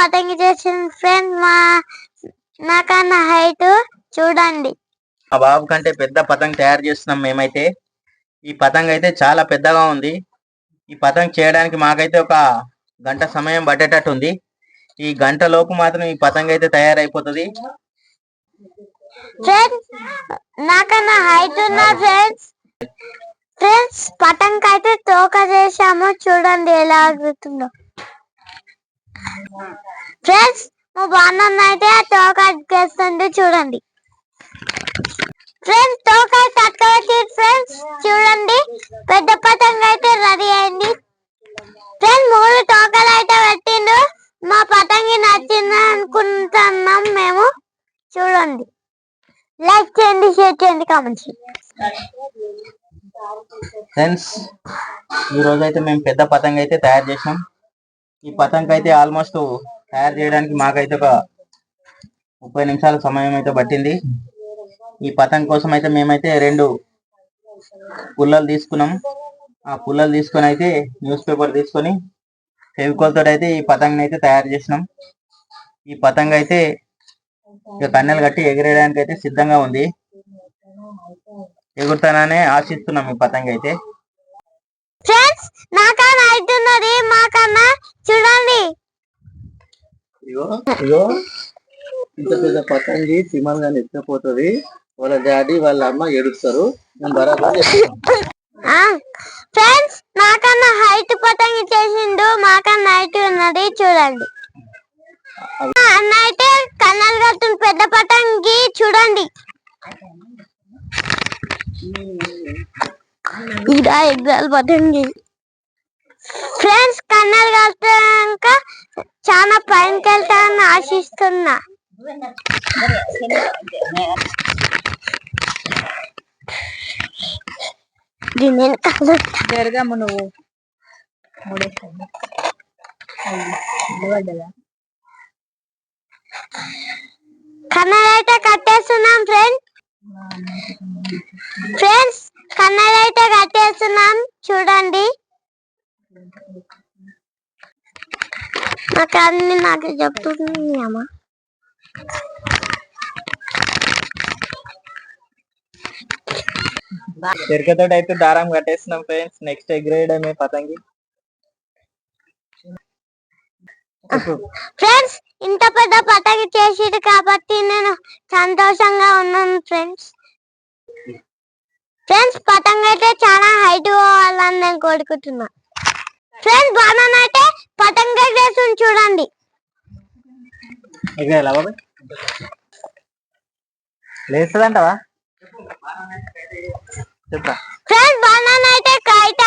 పతంగి చేసిన ఫ్రెండ్స్ మా నాకన్నా హైట్ చూడండి. మా బాబు కంటే పెద్ద పతంగ్ తయారు చేస్తున్నాం మేమైతే. ఈ పతంగ్ అయితే చాలా పెద్దగా ఉంది. ఈ పతంగ్ చేయడానికి మాకైతే ఒక గంట సమయం పట్టేటట్టు ఉంది. ఈ గంట లోపు మాత్రం ఈ పతంగ్ అయితే తయారైపోతుంది. ఫ్రెండ్స్ నాకన్నా హైట్ ఉన్న ఫ్రెండ్స్ ఫ్రెండ్స్ పతంగ్ అయితే తోక చేసాము చూడండి ఎలా ఆగుతుందో. ఫ్రెండ్స్ మా బాగున్న అయితే ఆ తోక చేస్తుంది చూడండి. ఫ్రెండ్స్ తోక తట్టుకోవచ్చు ఫ్రెండ్స్ చూడండి. పెద్ద పతంగ అయితే రెడీ అయింది. ఫ్రెండ్స్ మూడు తోకలు అయితే పెట్టిండు. మా పతంగి నచ్చింది అనుకుంటున్నాం మేము. చూడండి. లైక్ చేయండి షేర్ చేయండి కామెంట్ ఫ్రెండ్స్ ఈ రోజు అయితే మేము పెద్ద పతంగ అయితే తయారు చేసాం ఈ పతంగ్ అయితే ఆల్మోస్ట్ తయారు చేయడానికి మాకైతే ఒక ముప్పై నిమిషాల సమయం అయితే పట్టింది. ఈ పతంగ్ కోసం అయితే మేమైతే రెండు పుల్లలు తీసుకున్నాం. ఆ పుల్లలు తీసుకొని అయితే న్యూస్ పేపర్ తీసుకొని ఫెవికోల్ తోటి అయితే ఈ పతంగ్ అయితే తయారు చేసినాం. ఈ పతంగ్ అయితే ఇక కన్నెలు కట్టి ఎగిరేయడానికి అయితే సిద్ధంగా ఉంది. ఎగురుతాననే ఆశిస్తున్నాం ఈ పతంగ్ అయితే. ఫ్రెండ్స్ నాకన్నా మాకన్నా చూడండి. ఇగో ఇగో. ఇంత పెద్ద పతంగి సిమల్ గాని ఎత్తిపోతుంది వాళ్ళ డాడీ వాళ్ళ అమ్మ ఏడుస్తారు. నేను బరాబర్ చెప్తాను ఫ్రెండ్స్ నాకన్నా హైట్ పతంగి చేసిండు మాకన్నా హైట్ ఉన్నది చూడండి. అన్న అయితే కన్నాలు కట్టిన పెద్ద పతంగి చూడండి. ఇదా ఎగ్జాల్ పతంగి. ఫ్రెండ్స్ కన్నాలు ఆశిస్తున్నా దీని వెనకాల జరగమ్మ నువ్వు. కన్నడ కట్టేస్తున్నాం ఫ్రెండ్స్ కన్నడ అయితే కట్టేస్తున్నాం చూడండి నాకు అన్ని నాకు చెప్తుంది అమ్మ. చెరకతో అయితే దారం కట్టేస్తున్నాం ఫ్రెండ్స్ నెక్స్ట్ ఎగ్రేయడమే పతంగి? ఫ్రెండ్స్ ఇంత పెద్ద పటకి చేసిడు కాబట్టి నేను సంతోషంగా ఉన్నాను ఫ్రెండ్స్ ఫ్రెండ్స్ పతంగ అయితే చాలా హైట్ పోవాలని నేను కోరుకుంటున్నా. ఫ్రెండ్స్ బాణాన్ని అయితే ఎగ్గేలా బాబాయ్. లేస్తుందంటవా? చెప్పా. ఫ్రెండ్స్ బనానా అయితే కాయట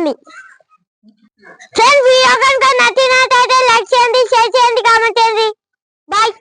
చేయండి. ఫ్రెండ్స్ వీడియో కనుక నచ్చినట్లయితే లైక్ చేయండి షేర్ చేయండి కామెంట్ చేయండి. బాయ్